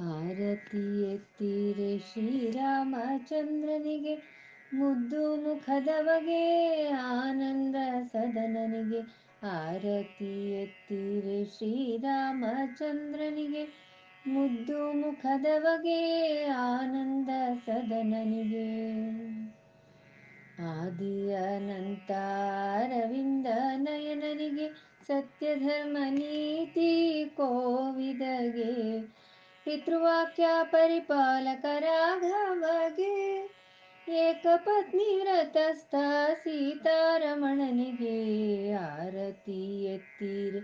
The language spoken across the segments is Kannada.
ಆರತಿ ಎತ್ತಿರೆ ಶ್ರೀರಾಮಚಂದ್ರನಿಗೆ, ಮುದ್ದು ಮುಖದವಗೆ ಆನಂದ ಸದನನಿಗೆ. ಆರತಿ ಎತ್ತಿರೆ ಶ್ರೀರಾಮಚಂದ್ರನಿಗೆ, ಮುದ್ದು ಮುಖದವಗೆ ಆನಂದ ಸದನನಿಗೆ. ಆದಿಯನಂತ ಅರವಿಂದ ನಯನನಿಗೆ ಸತ್ಯ ಧರ್ಮ ನೀತಿ ಕೋವಿದಗೆ. ಪಿತೃವಾಕ್ಯ ಪರಿಪಾಲಕ ರಾಘವಗೆ ಏಕಪತ್ನಿ ರಥಸ್ಥ ಸೀತಾರಮಣನಿಗೆ ಆರತಿ ಎತ್ತೀರಿ.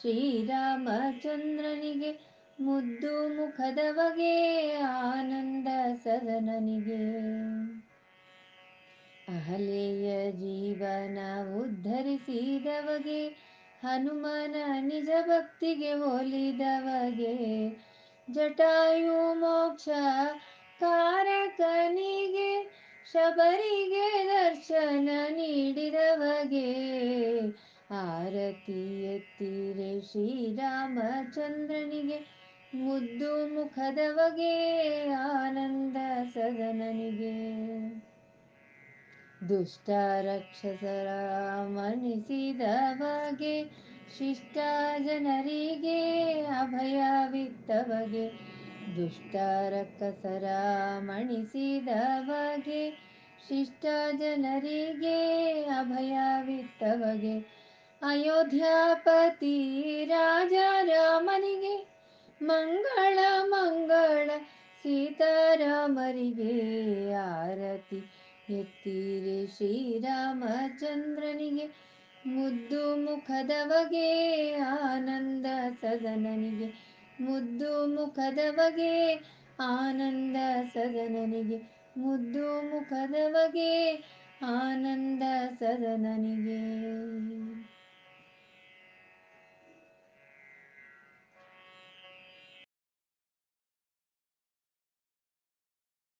ಶ್ರೀರಾಮಚಂದ್ರನಿಗೆ ಮುದ್ದು ಮುಖದವಗೆ ಆನಂದ ಸದನನಿಗೆ. ಅಹಲೆಯ ಜೀವನ ಉದ್ಧರಿಸಿದವಗೆ ಹನುಮನ ನಿಜ ಭಕ್ತಿಗೆ ಒಲಿದವಗೆ ಜಟಾಯು ಮೋಕ್ಷ ಕಾರಕನಿಗೆ, ಶಬರಿಗೆ ದರ್ಶನ ನೀಡಿದವಗೆ. ಆರತಿ ಎತ್ತಿರೆ ಶ್ರೀರಾಮಚಂದ್ರನಿಗೆ ಮುದ್ದು ಮುಖದವಗೆ ಆನಂದ ಸದನನಿಗೆ. ದುಷ್ಟ ರಕ್ಷಸರ ಮಣಿಸಿದವಗೆ ಶಿಷ್ಟ ಜನರಿಗೆ ಅಭಯವಿದ್ದವಗೆ, ದುಷ್ಟ ರಕ್ಕಸರ ಮಣಿಸಿದವಗೆ ಶಿಷ್ಟ ಜನರಿಗೆ ಅಭಯವಿತ್ತವಗೆ ಅಯೋಧ್ಯಾಪತಿ ರಾಜ ರಾಮನಿಗೆ ಮಂಗಳ ಮಂಗಳ ಸೀತಾರಾಮರಿಗೆ ಆರತಿ ಎತ್ತೀರಿ ಶ್ರೀರಾಮಚಂದ್ರನಿಗೆ ಮುದ್ದು ಮುಖದವಗೆ ಆನಂದ ಸದನನಿಗೆ. ಮುದ್ದು ಮುಖದವಗೆ ಆನಂದ ಸದನನಿಗೆ. ಮುದ್ದು ಮುಖದವಗೆ ಆನಂದ ಸದನನಿಗೆ.